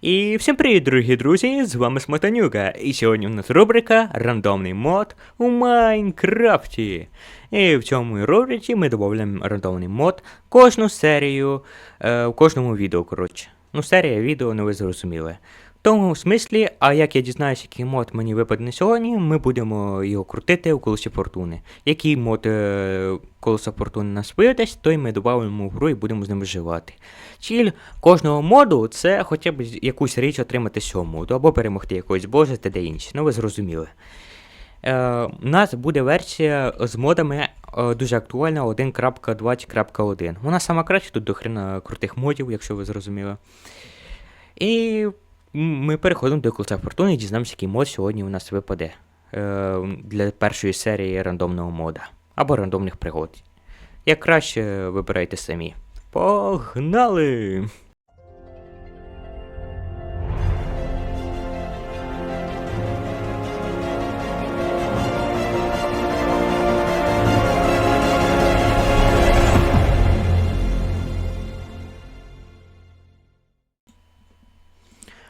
І всім привіт, дорогі друзі! З вами Смотанюка. І сьогодні у нас рубрика Рандомний мод у Майнкрафті. І в цьому рубриці ми додаємо рандомний мод кожну серію е, в кожному відео, коротше. Ну, серія відео, ну ви зрозуміли. Тому смислі, а як я дізнаюся, який мод мені випаде сьогодні, ми будемо його крутити у колесі фортуни. Який мод е, колеса фортуни нас видасть, той ми додаємо в гру і будемо з ним вживати. Ціль кожного моду це хоча б якусь річ отримати моду, або перемогти якогось божа та де інше. Ну ви зрозуміли. Е, у нас буде версія з модами е, дуже актуальна 1.20.1. Вона сама краща, тут до хрена крутих модів, якщо ви зрозуміли. І ми переходимо до кольця фортуни і дізнаємося, який мод сьогодні у нас випаде е, для першої серії рандомного мода або рандомних пригод. Як краще вибирайте самі. Погнали!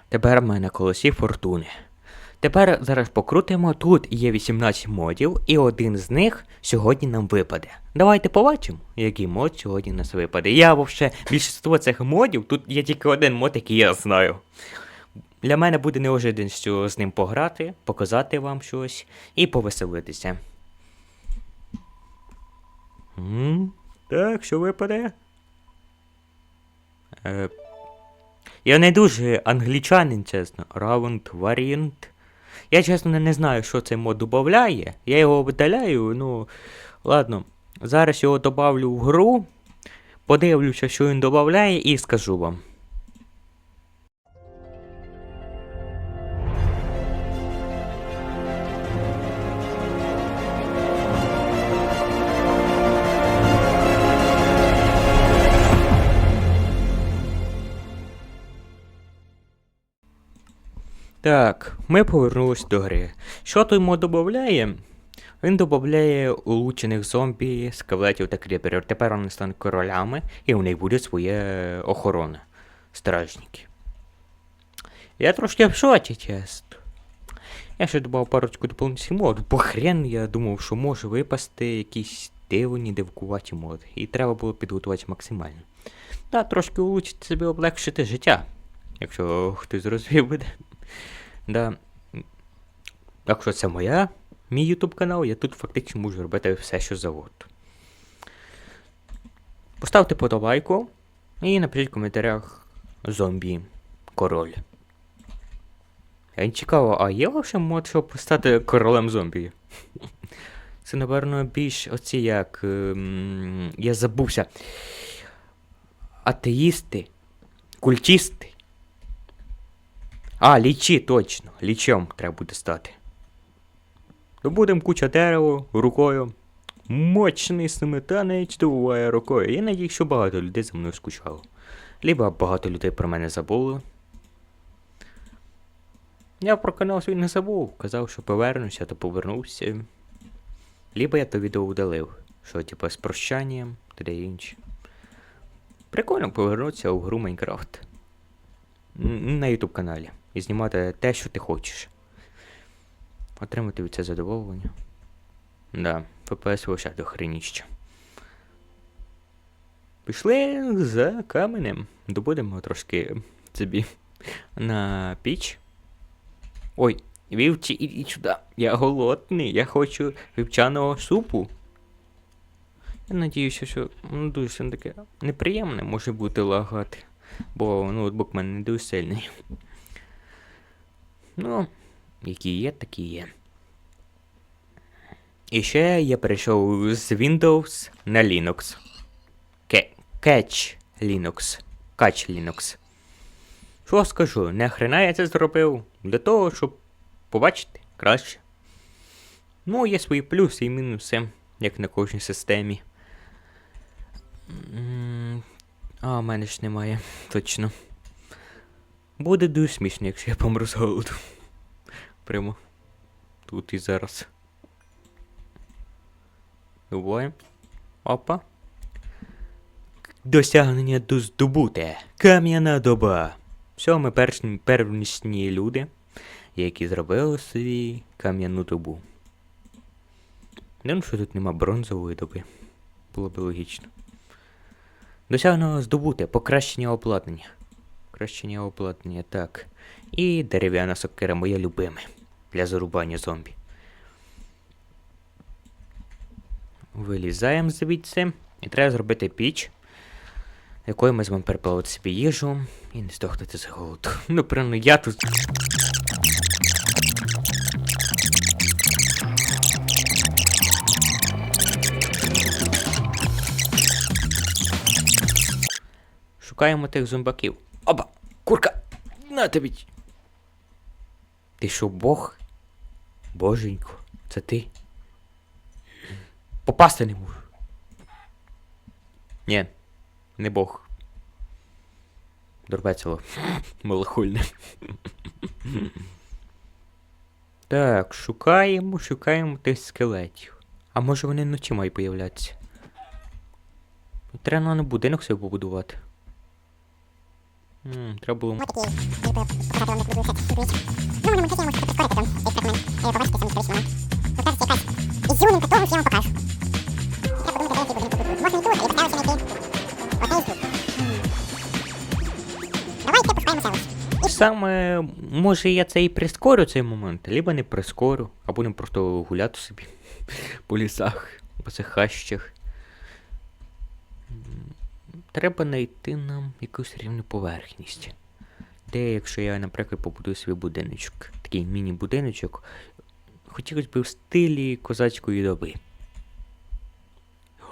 Тепер ми на колесі фортуни. Тепер зараз покрутимо. Тут є 18 модів, і один з них сьогодні нам випаде. Давайте побачимо, який мод сьогодні нас випаде. Я вовше більшість цих модів, тут є тільки один мод, який я знаю. Для мене буде неожиданістю з ним пограти, показати вам щось і повеселитися. Так, що випаде? Е, я не дуже англічанин, чесно. Раунд варіант. Я чесно не знаю, що цей мод додає. Я його видаляю, ну. Ладно. Зараз його додавлю в гру. Подивлюся, що він додає, і скажу вам. Так, ми повернулись до гри. Що той мод додає? Він додає улучшених зомбі, скелетів та кріперів. Тепер вони стануть королями, і у них буде своя охорона. Стражники. Я трошки в шоці, чесно. Я ще додав парочку доповнительних мод, бо хрен я думав, що може випасти якісь дивні дивкуваті моди. І треба було підготувати максимально. Та трошки улучшити собі облегшити життя. Якщо хтось зрозумів буде. Да. Так що це моя, мій YouTube канал, я тут фактично можу робити все, що завгодно. Поставте подобайку і напишіть в коментарях зомбі король. Я цікаво, а є вообще мод, щоб стати королем зомбі? Це, напевно, більш оці як. Ем, я забувся. Атеїсти, культісти. А, лічі, точно. Лічом треба буде стати. Добудемо куча дерева рукою. Мощний сметанець добуває рукою. Я надію, що багато людей за мною скучало. Либо багато людей про мене забули. Я про канал свій не забув. Казав, що повернуся, то повернувся. Либо я то відео удалив. Що, типа, з прощанням, та інше. Прикольно повернутися у гру Майнкрафт. На YouTube каналі. І знімати те, що ти хочеш. Отримати від це задоволення. Да, ППС до хреніща. Пішли за каменем. Добудемо трошки собі на піч. Ой, вівці, ідіть сюди. Я голодний, я хочу вівчаного супу. Я надіюся, що ну, дуже таке неприємне може бути лагати. Бо ноутбук в мене не дуже сильний. Ну, які є, такі є. І ще я перейшов з Windows на Linux. Catch Linux. Catch Linux. Що скажу, не хрена я це зробив для того, щоб побачити краще. Ну, є свої плюси і мінуси, як на кожній системі. А, в мене ж немає, точно. Буде дуже смішно, якщо я помру з голоду. Прямо тут і зараз. Буває. Опа. Досягнення до здобуте. Кам'яна доба. Все, ми першні, первісні люди, які зробили собі кам'яну добу. Ну, що тут нема бронзової доби. Було б логічно. Досягнено здобути покращення обладнання. Покращення обладнання, так. І дерев'яна сокира моє любиме для зарубання зомбі. Вилізаємо звідси. І треба зробити піч, якою ми зможемо переплавити собі їжу і не здохнути з голоду. Ну, прямо я тут. Шукаємо тих зомбаків. Оба! Курка! На тобі! Ти що, Бог? Боженько, це ти? Попасти не можу. Ні, не Бог. Дурбецело. Малохольне. Так, шукаємо, шукаємо тих скелетів. А може вони вночі мають появлятися? Треба на будинок собі побудувати. М, треба було. Вот ізюминка того, що я вам покажу. Треба подумати, де який будинок побудую. Можна і тут, і поставити знайти. Оцей тут. М. Давайте пускаємося ось. Саме, може я це і прискорю цей момент, либо не прискорю, а будемо просто гуляти собі по лісах, по цих хащах. Треба знайти нам якусь рівну поверхність. Де, якщо я, наприклад, побудую свій будиночок, такий міні-будиночок, хотілося б в стилі козацької доби.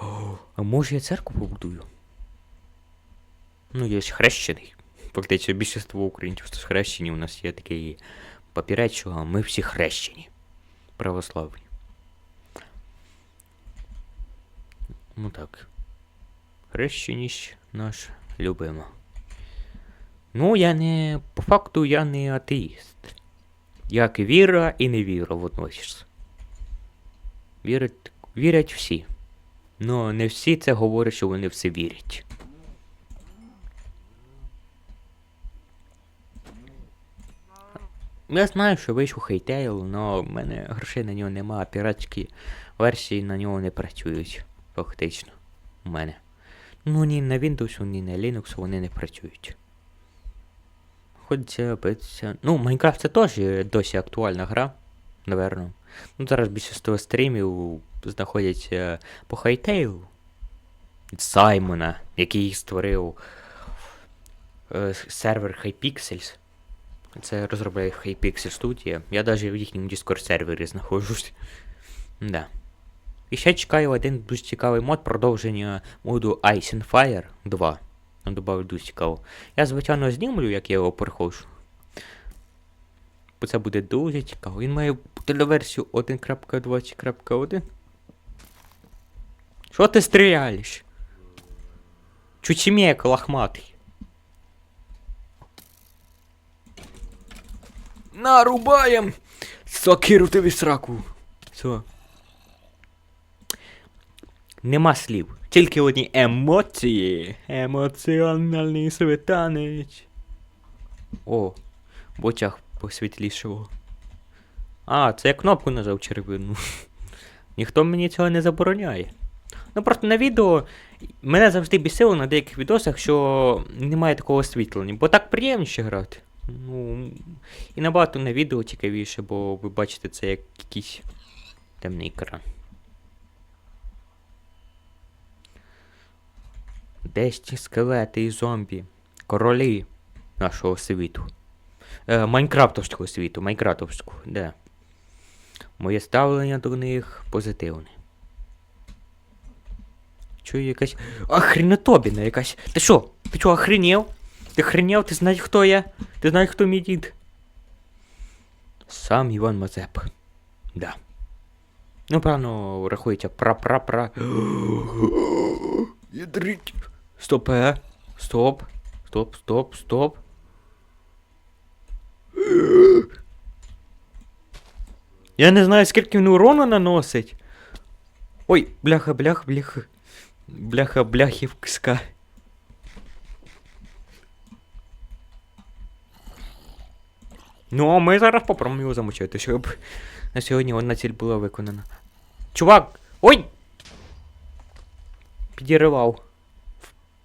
О, а може я церкву побудую? Ну, я ж хрещений. Фактично, більшість українців з хрещені. У нас є такий папірець, що ми всі хрещені. Православні. Ну так. Хрещеність наш любима. Ну, я не. По факту я не атеїст. Як віра і невіра водночас. Вірять, вірять всі. Ну, не всі це говорять, що вони все вірять. Я знаю, що вийшов Хейтейл, але в мене грошей на нього нема, а піратські версії на нього не працюють. Фактично. У мене. Ну ні на Windows, ні на Linux вони не працюють. Ходиться, биться. Ну, Майнкрафт це теж досі актуальна гра, наверно. Ну, зараз більшість стрімів знаходяться по Хейтейлу. Від Саймона, який створив е, сервер Hypixels. Це розробляє Hypixel студія. Я навіть в їхньому Discord сервері знаходжусь. Да. І ще чекаю один дуже цікавий мод продовження моду Ice and Fire 2. Там додав дуже цікаво. Я, звичайно, знімлю, як я його проходжу. Бо це буде дуже цікаво. Він має бути версію 1.20.1. Що ти стріляєш? Чучемек лохматий. Нарубаєм! Сокиру тобі сраку. Все. Нема слів. Тільки одні емоції. Емоціональний світанець. О, в очах посвітлішого. А, це я кнопку нажав червону. Ніхто мені цього не забороняє. Ну просто на відео мене завжди бісило на деяких відосах, що немає такого освітлення, бо так приємніше грати. Ну, і набагато на відео цікавіше, бо ви бачите це як якийсь темний екран. Десь ті скелети і зомбі. Королі нашого світу. Е, Майнкрафтовського світу, Майнкрафтовського, де. Моє ставлення до них позитивне. Чую якась. Охренатобіна якась. Ти що? Ти що, охренів? Ти охренів? Ти знаєш, хто я? Ти знаєш, хто мій дід? Сам Іван Мазеп. Да. Ну, певно, рахується пра-пра-пра. Ядрить. Стоп, е. Стоп. Стоп, стоп, стоп. Я не знаю, скільки він урону наносить. Ой, бляха, бляха, бляха. Бляха, бляхівська. Ну, а ми зараз попробуємо його замочити, щоб на сьогодні одна ціль була виконана. Чувак! Ой! Підірвав.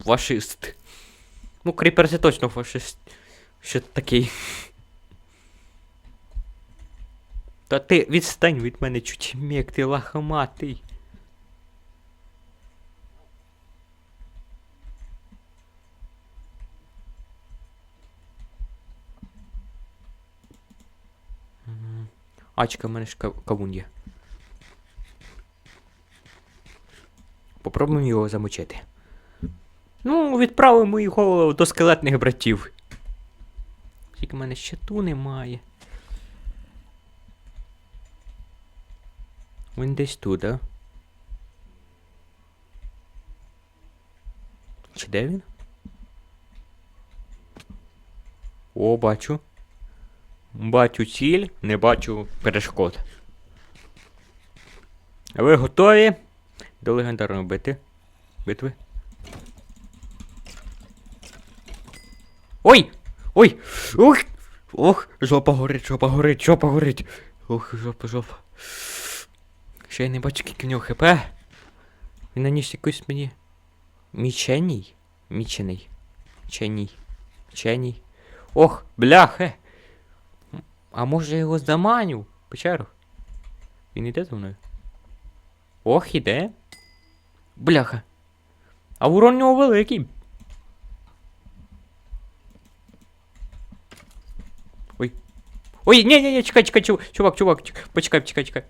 Фашист. Ну, кріпер це точно фашист. Що такий. Та ти відстань від мене чуть мік, ти лахматий. Мгм. А, чекай, в мене ж ка- кавун є. Попробуємо його замочити. Відправимо його до скелетних братів. Тільки в мене щиту немає. Він десь тут, а? Чи де він? О, бачу. Бачу ціль, не бачу перешкод. Ви готові до легендарної бити? Битви? Ой! Ой! Ох! Ох! Жопа горить, жопа горить, жопа горить! Ох, жопа, жопа. Ще я не бачу, скільки в нього хп. Він наніс якусь мені. Міченій? Мічений. Міченій. Міченій. Ох, бляхе! А може я його заманю? Печеру? Він іде за мною? Ох, іде. Бляха. А урон у нього великий. Ой, ні, ні, ні, чекай, чекай, чувак, чувак, чувак, чекай, почекай, чекай, чекай.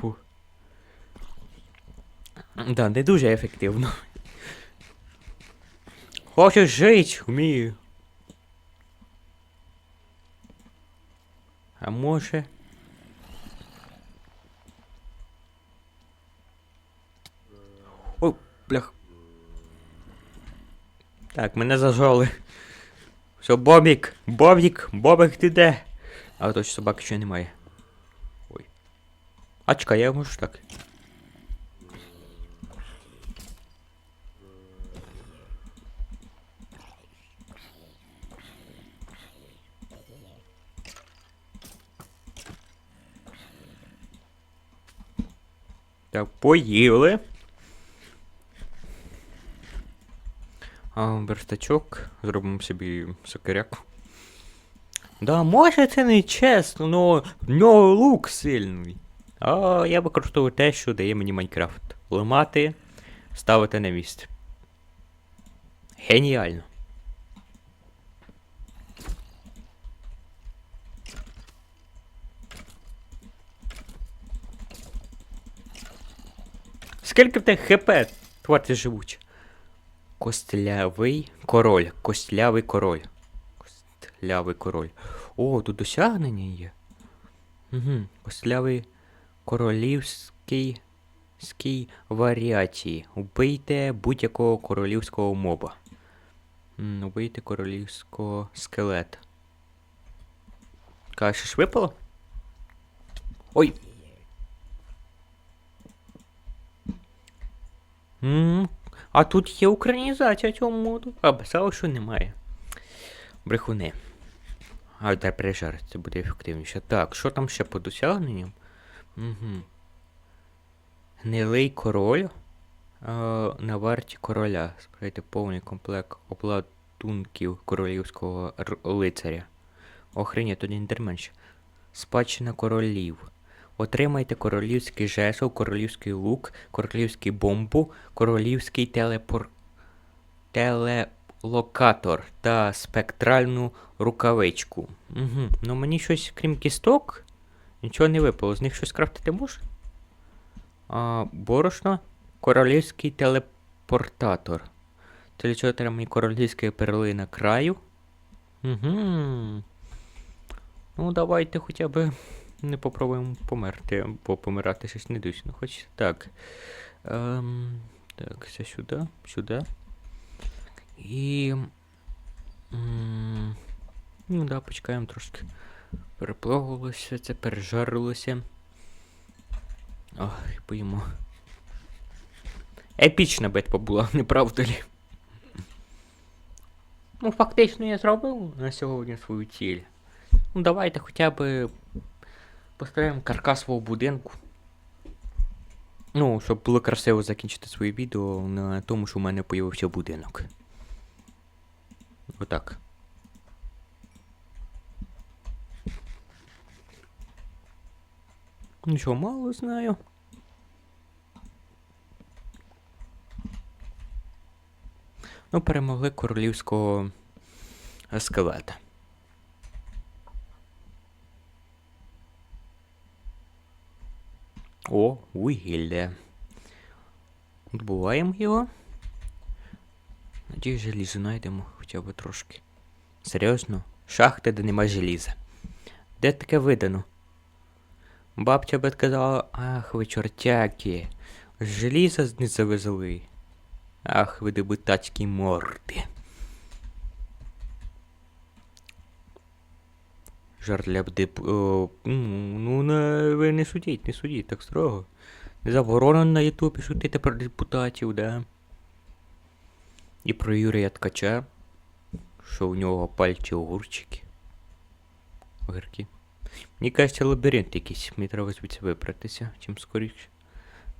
Фу. Да, не дуже ефективно. Хочу жить, вмію. А може. Ой, блях. Так, мене зажали. Все, Бобік, Бобік, Бобік, ти де? А точно собаки ще немає. Ой. А чекай, я можу так. Так, поїли. Верстачок. Зробимо собі сокиряку. Да, може це не чесно, но в нього лук сильний. А я використовую те, що дає мені Майнкрафт. Ламати, ставити на місце. Геніально. Скільки в тебе хп, тварти живучі? Костлявий король. Костлявий король. Костлявий король. О, тут досягнення є. Угу. Костлявий королівський ській варіації. Убийте будь-якого королівського моба. М, королівського скелета. Кажеш, ж випало? Ой. М, А тут є українізація цього моду. А писало, що немає. Брехуни. А дай пережарити, це буде ефективніше. Так, що там ще по досягненням? Угу. Гнилий король. Е, на варті короля. Збирайте повний комплект обладунків королівського лицаря. Охренеть, один індерменш. Спадщина королів. Отримайте королівський жезл, королівський лук, королівський бомбу, королівський телепор... телелокатор та спектральну рукавичку. Угу. Ну мені щось, крім кісток, нічого не випало. З них щось крафтити можна? А, борошно, королівський телепортатор. Треба мені королівської перлина краю. Угу. Ну, давайте хоча б не попробуємо померти, бо помирати щось не дуже. Ну, хоч так. Ем, так, це сюди, сюди. І. м, Ну, да, почекаємо трошки. Переплагалося це, пережарилося. Ой, поїмо. Епічна битва була, не правда лі? Ну, фактично я зробив на сьогодні свою ціль. Ну, давайте хоча б поставимо каркас свого будинку. Ну, щоб було красиво закінчити своє відео на тому, що в мене появився будинок. Отак. Ну що, мало знаю. Ну, перемогли королівського е, скелета. О, вугілля. Добуваємо його. Надіюсь, желізо знайдемо хоча б трошки. Серйозно? Шахти, де нема желіза. Де таке видано? Бабця би сказала, ах, ви чортяки. Желіза не завезли. Ах, ви дебутацькі морди. Жарт для деп... О, ну, ну не, ви не судіть, не судіть так строго. Не заборонено на Ютубі шутити про депутатів, да? І про Юрія Ткача, що у нього пальці огурчики. Огірки. Мені кажеться, лабіринт якийсь. Мені треба звідси вибратися. Чим скоріше,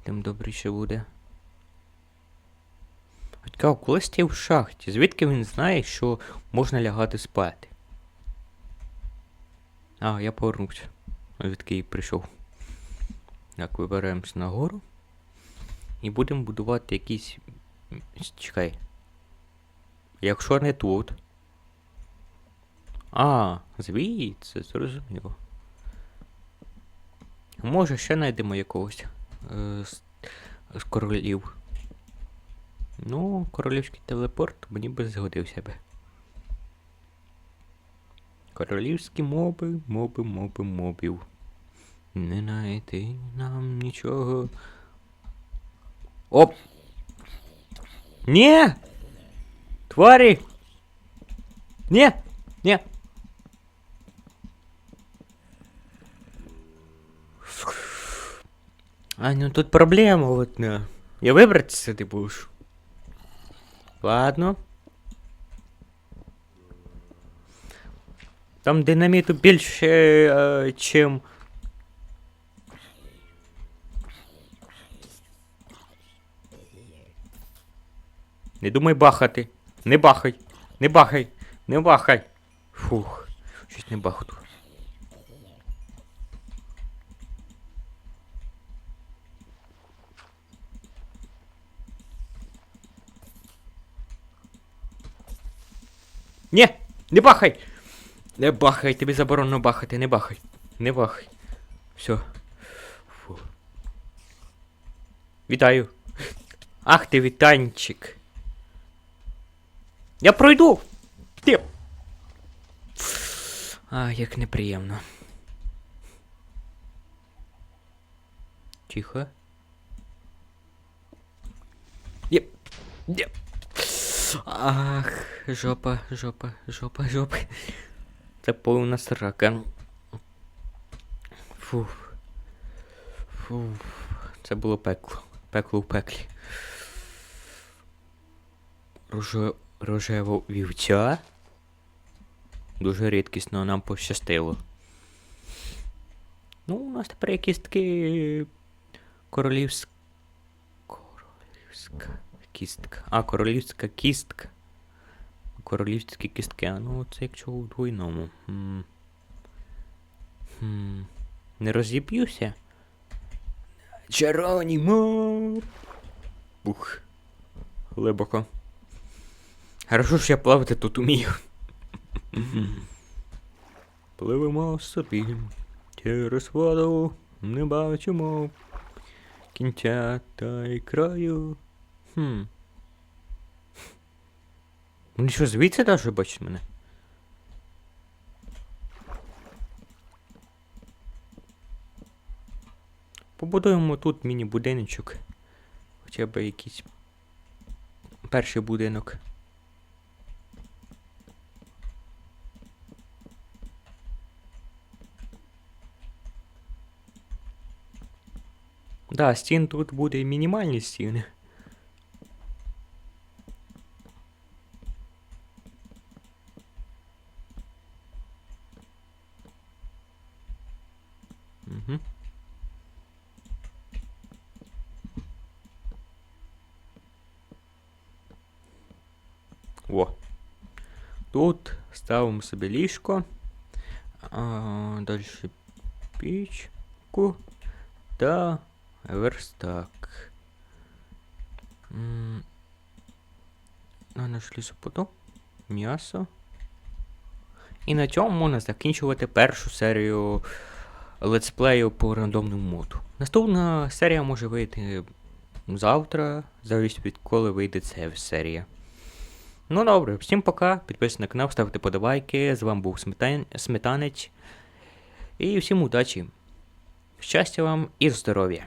тим добріше буде. Цікаво, коли стів в шахті, звідки він знає, що можна лягати спати? А, я повернувся. Звідки і прийшов. Так, вибираємось нагору. І будемо будувати якісь. Чекай. Якщо не тут. А, звідси, зрозуміло. Може, ще знайдемо якогось е, з королів. Ну, королівський телепорт мені би згодився би. Королівські моби, моби, моби, мобів. Не знайти нам нічого. Оп! Ні! Тварі! Ні! Ні! А, ну тут проблема вот на. Я вибратися ти будеш. Ладно. Там динаміту більше, е, чим. Не думай бахати. Не бахай. Не бахай. Не бахай. Фух. Щось не бахаю. Ні! Не бахай! Не бахай, тобі заборонено бахати, не бахай. Не бахай. Все. Фу. Вітаю. Ах ти вітанчик. Я пройду! Ти. А, як неприємно. Тихо. Єп. Єп. Ах, жопа, жопа, жопа, жопа. Це повна срака. Фух. Фух. Це було пекло. Пекло в пеклі. Роже... Рожево вівця. Дуже рідкісно нам пощастило. Ну, у нас тепер є кістки королівська. Королівська кістка. А, королівська кістка. Королівські кістки. А ну це якщо у двойному. М. Хм. Не розіб'юся. Джеронімо! Бух. Глибоко. Хорошо, що я плавати тут умію. Пливемо собі. Через воду не бачимо. Кінця та й краю. Хм. Вони що, звідси даже бачать мене? Побудуємо тут міні-будиночок. Хоча б якийсь перший будинок. Да, стін тут буде мінімальні стіни. О. Тут ставимо собі ліжко. А, далі пічку та верстак. А наш лісопоток, м'ясо. І на цьому можна закінчувати першу серію летсплею по рандомному моду. Наступна серія може вийти завтра, залежить від коли вийде ця серія. Ну добре, всім пока. Підписуйтесь на канал, ставте подобайки. З вами був Сметан... Сметанець. І всім удачі. Щастя вам і здоров'я!